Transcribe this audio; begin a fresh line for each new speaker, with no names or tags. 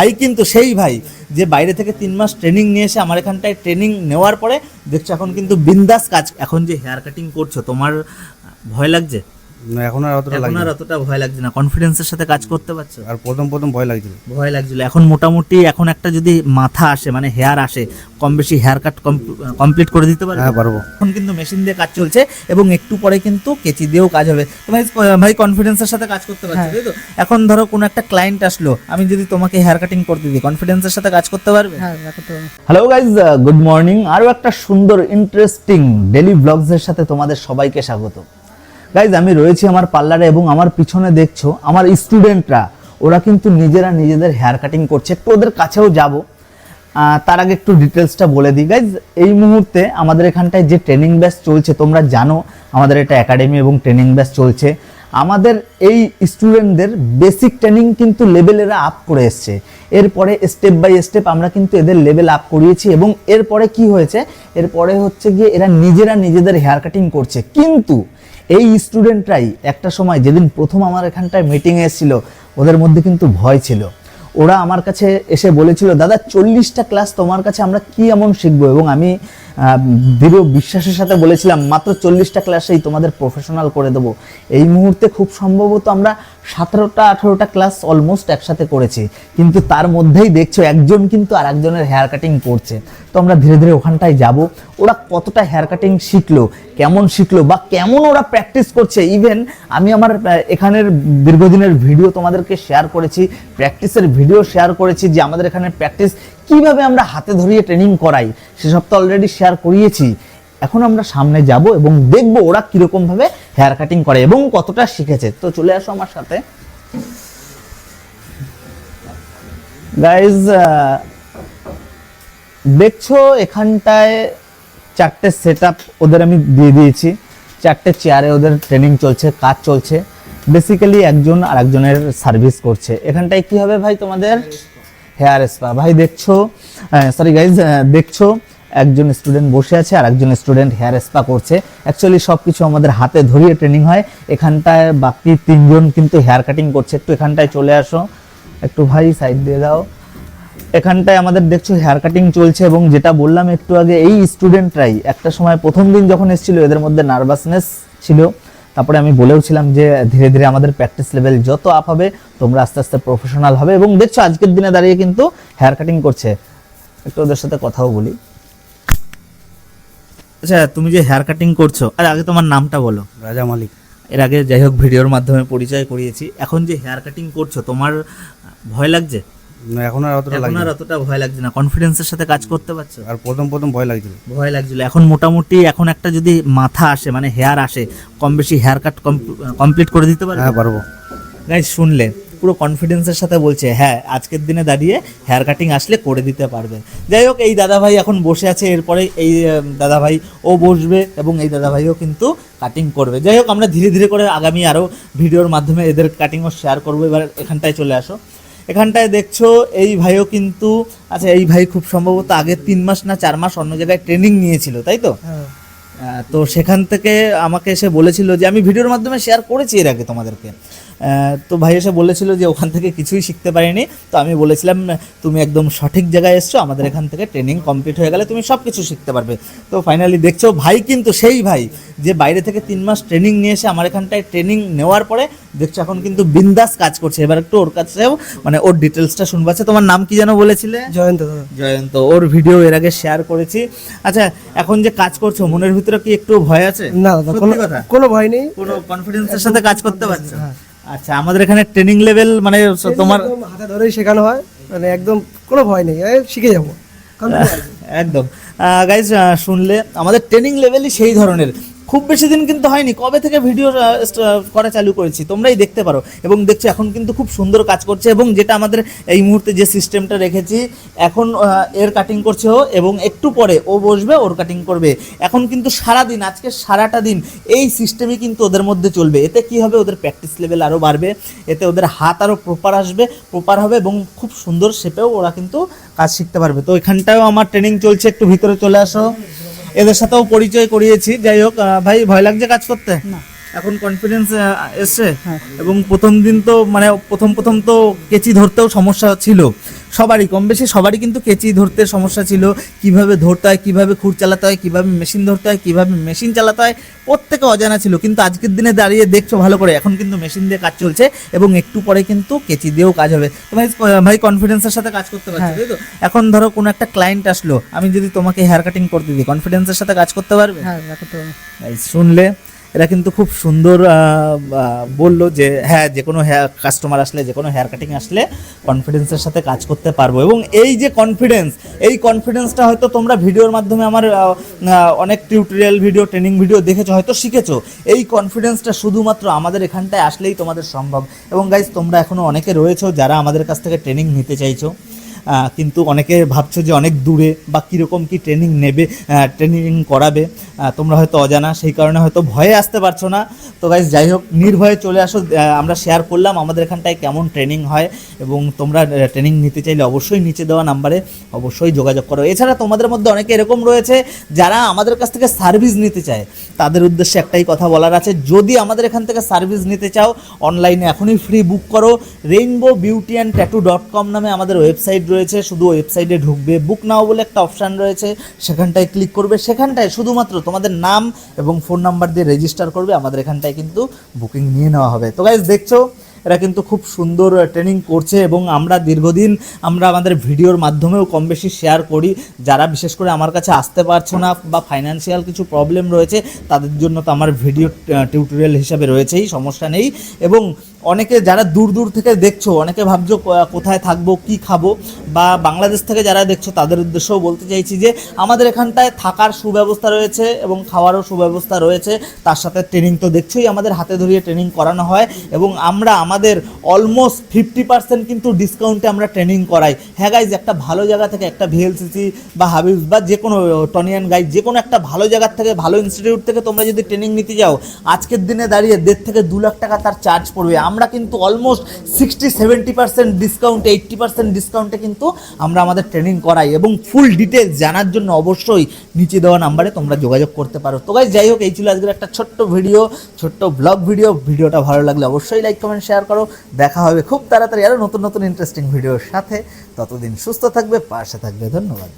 ভাই কিন্তু সেই ভাই যে বাইরে থেকে তিন মাস ট্রেনিং নিয়ে এসে আমার এখানটায় ট্রেনিং নেওয়ার পরে দেখছ এখন কিন্তু বিন্দাস কাজ, এখন যে হেয়ার কাটিং করছ, তোমার ভয় লাগছে?
এখন আর অতটা
এখন আর অতটা ভয় লাগছে না। কনফিডেন্সের সাথে কাজ করতে পারছ?
আর প্রথম প্রথম ভয় লাগছিল।
ভয় লাগছিল। এখন মোটামুটি এখন একটা যদি মাথা আসে মানে হেয়ার আসে কম বেশি হেয়ার কাট কমপ্লিট করে দিতে পারবে?
হ্যাঁ পারব।
এখন কিন্তু মেশিন দিয়ে কাজ চলছে এবং একটু পরে কিন্তু কেচি দিয়েও কাজ হবে। তো ভাই ভাই কনফিডেন্সের সাথে কাজ করতে পারছ তাই তো? এখন ধরো কোনো একটা ক্লায়েন্ট আসলো আমি যদি তোমাকে হেয়ার কাটিং করতে দিই কনফিডেন্সের সাথে কাজ করতে পারবে?
হ্যাঁ পারব।
হ্যালো গাইজ গুড মর্নিং আরও একটা সুন্দর ইন্টারেস্টিং ডেলি ব্লগসের সাথে তোমাদের সবাইকে স্বাগত। গাইজ আমি রয়েছি আমার পার্লারে এবং আমার পিছনে দেখছ আমার স্টুডেন্টরা ওরা কিন্তু নিজেরা নিজেদের হেয়ার কাটিং করছে। একটু ওদের কাছেও যাব। তার আগে একটু ডিটেলসটা বলে দিই। গাইজ এই মুহূর্তে আমাদের এখানটায় যে ট্রেনিং ব্যাচ চলছে, তোমরা জানো আমাদের এটা একাডেমি এবং ট্রেনিং ব্যাচ চলছে। আমাদের এই স্টুডেন্টদের বেসিক ট্রেনিং কিন্তু লেভেলেরা আপ করে এসছে। এরপরে স্টেপ বাই স্টেপ আমরা কিন্তু এদের লেভেল আপ করিয়েছি এবং এরপরে কি হয়েছে? এরপরে হচ্ছে গিয়ে এরা নিজেরা নিজেদের হেয়ার কাটিং করছে। কিন্তু এই স্টুডেন্টরাই একটা সময় যেদিন প্রথম আমার এখানটায় মিটিংয়ে এসেছিল, ওদের মধ্যে কিন্তু ভয় ছিল। ওরা আমার কাছে এসে বলেছিল, দাদা, চল্লিশটা ক্লাস তোমার কাছে আমরা কি এমন শিখব? এবং আমি দৃঢ় বিশ্বাসের সাথে বলেছিলাম, মাত্র চল্লিশটা ক্লাসেই তোমাদের প্রফেশনাল করে দেবো। এই মুহূর্তে খুব সম্ভবত আমরা সতেরোটা, আঠেরোটা ক্লাস অলমোস্ট একসাথে করেছি। কিন্তু তার মধ্যেই দেখছ একজন কিন্তু আর একজনের হেয়ার কাটিং করছে। তো আমরা ধীরে ধীরে ওখানটায় যাব। ওরা কতটা হেয়ার কাটিং শিখলো, কেমন শিখলো বা কেমন ওরা প্র্যাকটিস করছে। ইভেন আমি আমার এখানের দীর্ঘদিনের ভিডিও তোমাদেরকে শেয়ার করেছি প্র্যাকটিসের ভিডিও শেয়ার করেছি যে আমাদের এখানে প্র্যাকটিস কীভাবে আমরা হাতে ধরিয়ে ট্রেনিং করাই। সেসব তো অলরেডি শেয়ার করিয়েছি। এখন আমরা সামনে যাব এবং দেখব ওরা কীরকম ভাবে হেয়ার কাটিং করে এবং কতটা শিখেছে। তো চলে আসো আমার সাথে। গাইজ দেখছ এখানটায় চারটে সেট ওদের আমি দিয়ে দিয়েছি। চারটে চেয়ারে ওদের ট্রেনিং চলছে কাজ চলছে। বেসিক্যালি একজন আর একজনের সার্ভিস করছে। এখানটায় কি হবে ভাই তোমাদের? হেয়ার স্পা ভাই দেখছ সরি গাইজ দেখছ একজন স্টুডেন্ট বসে আছে আর একজন স্টুডেন্ট হেয়ার স্পা করছে। অ্যাকচুয়ালি সব কিছু আমাদের হাতে ধরিয়ে ট্রেনিং হয়। এখানটায় বাকি তিনজন কিন্তু হেয়ার কাটিং করছে। একটু এখানটায় চলে আসো। একটু ভাই সাইড দিয়ে দাও। এখানটায় আমাদের দেখছ হেয়ার কাটিং চলছে এবং যেটা বললাম একটু আগে, এই স্টুডেন্টরাই একটা সময় প্রথম দিন যখন এসেছিল, এদের মধ্যে নার্ভাসনেস ছিল। তারপরে আমি বলেওছিলাম যে ধীরে ধীরে আমাদের প্র্যাকটিস লেভেল যত আপ হবে, তোমরা আস্তে আস্তে প্রফেশনাল হবে। এবং দেখছ আজকের দিনে দাঁড়িয়ে কিন্তু হেয়ার কাটিং করছে। একটু ওদের সাথে কথাও বলি। আচ্ছা তুমি যে হেয়ার কাটিং করছ আর আগে তোমার নামটা বলো।
রাজা মালিক।
এর আগে যাই হোক ভিডিওর মাধ্যমে পরিচয় করিয়েছি। এখন যে হেয়ার কাটিং করছ তোমার ভয় লাগছে?
না এখন আর অতটা
এখন আর অতটা ভয় লাগছে না। কনফিডেন্সের সাথে কাজ করতে পারছ?
আর প্রথম প্রথম ভয় লাগছিল।
ভয় লাগছিল। এখন মোটামুটি এখন একটা যদি মাথা আসে মানে হেয়ার আসে কম বেশি হেয়ার কাট কমপ্লিট করে দিতে পারবে?
হ্যাঁ পারব।
গাইজ শুনলে পুরো কনফিডেন্সের সাথে বলছে হ্যাঁ আজকের দিনে দাঁড়িয়ে হেয়ার কাটিং আসলে করে দিতে পারবে। যাই হোক এই দাদা ভাই এখন বসে আছে এরপরে এই দাদা ভাই ও বসবে এবং এই দাদা ভাইও কিন্তু কাটিং করবে। যাই হোক আমরা ধীরে ধীরে করে আগামী আরও ভিডিওর মাধ্যমে এদের কাটিংও শেয়ার করব। এবার এখানটায় চলে আসো। এখানটায় দেখছ এই ভাইও কিন্তু আচ্ছা এই ভাই খুব সম্ভবত আগে তিন মাস না চার মাস অন্য জায়গায় ট্রেনিং নিয়েছিল তাই তো?
হ্যাঁ।
তো সেখান থেকে আমাকে এসে বলেছিল যে আমি ভিডিওর মাধ্যমে শেয়ার করেছি এর আগে তোমাদেরকে। তো ভাই এসে বলেছিল যে ওখান থেকে কিছুই শিখতে পারিনি। তো আমি বলেছিলাম তুমি একদম সঠিক জায়গায় এসছো আমাদের এখান থেকে ট্রেনিং কমপ্লিট হয়ে গেলে তুমি সব কিছু শিখতে পারবে। তো ফাইনালি দেখছ ভাই কিন্তু সেই ভাই যে বাইরে থেকে তিন মাস ট্রেনিং নিয়ে এসে আমার এখানটায় ট্রেনিং নেওয়ার পরে দেখছ এখন কিন্তু বিন্দাস কাজ করছে। এবার একটু ওর কাছেও মানে ওর ডিটেলসটা শুনব। আচ্ছা তোমার নাম কি যেন বলেছিলে?
জয়ন্ত দাদা।
জয়ন্ত ওর ভিডিও এর আগে শেয়ার করেছি। আচ্ছা এখন যে কাজ করছ মনের ভিতরে কি একটু ভয় আছে?
না কোনো
কথা?
কোনো ভয় নেই।
কোনো কনফিডেন্সের সাথে কাজ করতে পারছ?
হ্যাঁ।
আচ্ছা আমাদের এখানে ট্রেনিং লেভেল মানে তোমার
হাতে ধরেই শেখানো হয় মানে একদম কোনো ভয় নেই শিখে যাব।
একদম গাইজ শুনলে আমাদের ট্রেনিং লেভেলই সেই ধরনের খুব বেশি দিন কিন্তু হয়নি। কবে থেকে ভিডিও করা চালু করেছি, তোমরাই দেখতে পারো। এবং দেখছ এখন কিন্তু খুব সুন্দর কাজ করছে এবং যেটা আমাদের এই মুহূর্তে যে সিস্টেমটা রেখেছি, এখন এর কাটিং করছে ও এবং একটু পরে ও বসবে, ওর কাটিং করবে। এখন কিন্তু সারা দিন আজকে সারাটা দিন এই সিস্টেমই কিন্তু ওদের মধ্যে চলবে। এতে কি হবে? ওদের প্র্যাকটিস লেভেল আরও বাড়বে, এতে ওদের হাত আরও প্রপার আসবে প্রপার হবে এবং খুব সুন্দর শেপেও ওরা কিন্তু কাজ শিখতে পারবে। তো এখানটাও আমার ট্রেনিং চলছে, একটু ভিতরে চলে আসো। এদের সাথেও পরিচয় করিয়েছি। যাই হোক ভাই ভয় লাগছে কাজ করতে?
না।
এখন কনফিডেন্স এসছে। এবং প্রথম দিন তো মানে প্রথম প্রথম তো কেচি ধরতেও সমস্যা ছিল। সবারই কম বেশি সবারই কিন্তু কেচি ধরতে সমস্যা ছিল। কীভাবে ধরতে হয় কীভাবে খুর চালাতে হয় কীভাবে মেশিন ধরতে হয় কীভাবে মেশিন চালাতে হয় প্রত্যেকে অজানা ছিল। কিন্তু আজকের দিনে দাঁড়িয়ে দেখছ ভালো করে এখন কিন্তু মেশিন দিয়ে কাজ চলছে এবং একটু পরে কিন্তু কেচি দিয়েও কাজ হবে। তো ভাই ভাই কনফিডেন্সের সাথে কাজ করতে পারছ তাই তো? এখন ধরো কোনো একটা ক্লায়েন্ট আসলো আমি যদি তোমাকে হেয়ার কাটিং করতে দিই কনফিডেন্সের সাথে কাজ করতে পারবে?
হ্যাঁ
শুনলে? এরা কিন্তু খুব সুন্দর বলল যে হ্যাঁ যে কোনো হেয়ার কাস্টমার আসলে, যে কোনো হেয়ার কাটিং আসলে কনফিডেন্সের সাথে কাজ করতে পারব। এবং এই যে কনফিডেন্স এই কনফিডেন্সটা হয়তো তোমরা ভিডিওর মাধ্যমে আমার অনেক টিউটোরিয়াল ভিডিও ট্রেনিং ভিডিও দেখেছ, হয়তো শিখেছো। এই কনফিডেন্সটা শুধুমাত্র আমাদের এখানটায় আসলেই তোমাদের সম্ভব। এবং গাইজ তোমরা এখনও অনেকে রয়েছো যারা আমাদের কাছ থেকে ট্রেনিং নিতে চাইছো। কিন্তু অনেকে ভাবছ যে অনেক দূরে বা কীরকম কি ট্রেনিং নেবে ট্রেনিং করাবে। তোমরা হয়তো অজানা, সেই কারণে হয়তো ভয়ে আসতে পারছ না। তো গাইজ যাই হোক, নির্ভয়ে চলে আসো আমরা শেয়ার করলাম আমাদের এখানটায় কেমন ট্রেনিং হয় এবং তোমরা ট্রেনিং নিতে চাইলে অবশ্যই নিচে দেওয়া নাম্বারে অবশ্যই যোগাযোগ করো। এছাড়া তোমাদের মধ্যে অনেকে এরকম রয়েছে যারা আমাদের কাছ থেকে সার্ভিস নিতে চায়। তাদের উদ্দেশ্যে একটাই কথা বলার আছে, যদি আমাদের এখান থেকে সার্ভিস নিতে চাও অনলাইনে এখনই ফ্রি বুক করো। Rainbow beauty and tattoo dot com নামে আমাদের ওয়েবসাইট রয়েছে, শুধু ওয়েবসাইটে ঢুকবে। বুক নাও বলে একটা অপশান রয়েছে, সেখানটায় ক্লিক করবে। সেখানটায় শুধুমাত্র তোমাদের নাম এবং ফোন নাম্বার দিয়ে রেজিস্টার করবে। আমাদের এখানটায় কিন্তু বুকিং নিয়ে নেওয়া হবে। তো গাইজ দেখছ? এরা কিন্তু খুব সুন্দর ট্রেনিং করছে এবং আমরা দীর্ঘদিন আমরা আমাদের ভিডিওর মাধ্যমেও কম বেশি শেয়ার করি। যারা বিশেষ করে আমার কাছে আসতে পারছ না বা ফাইন্যান্সিয়াল কিছু প্রবলেম রয়েছে, তাদের জন্য তো আমার ভিডিও টিউটোরিয়াল হিসাবে রয়েছেই, সমস্যা নেই। এবং অনেকে যারা দূর দূর থেকে দেখছ, অনেকে ভাবছ কোথায় থাকব, কি খাব, বা বাংলাদেশ থেকে যারা দেখছ, তাদের উদ্দেশ্যেও বলতে চাইছি যে, আমাদের এখানটায় থাকার সুব্যবস্থা রয়েছে এবং খাওয়ারও সুব্যবস্থা রয়েছে। তার সাথে ট্রেনিং তো দেখছোই, আমাদের হাতে ধরিয়ে ট্রেনিং করানো হয় এবং আমরা আমাদের অলমোস্ট ফিফটি পার্সেন্ট কিন্তু ডিসকাউন্টে আমরা ট্রেনিং করাই। হ্যাঁ গাইজ একটা ভালো জায়গা থেকে একটা ভিএলসিসি বা হাবিবস বা যে কোনো টনিয়ান গাইড যে কোনো একটা ভালো জায়গার থেকে, ভালো ইনস্টিটিউট থেকে তোমরা যদি ট্রেনিং নিতে যাও, আজকের দিনে দাঁড়িয়ে দেড় থেকে দু লাখ টাকা তার চার্জ পড়বে। আমরা কিন্তু অলমোস্ট সিক্সটি সেভেন্টি পার্সেন্ট ডিসকাউন্টে এইট্টি পার্সেন্ট ডিসকাউন্টে কিন্তু আমরা আমাদের ট্রেনিং করাই এবং ফুল ডিটেলস জানার জন্য অবশ্যই নিচে দেওয়া নাম্বারে তোমরা যোগাযোগ করতে পারো। তো গাইজ যাই হোক, এই ছিল আজকের একটা ছোট্ট ভিডিও ছোট্ট ব্লগ ভিডিও ভিডিওটা ভালো লাগলে অবশ্যই লাইক কমেন্ট শেয়ার করো। দেখা হবে খুব তাড়াতাড়ি আরও নতুন নতুন ইন্টারেস্টিং ভিডিওর সাথে। ততদিন সুস্থ থাকবে, পাশে থাকবে। ধন্যবাদ।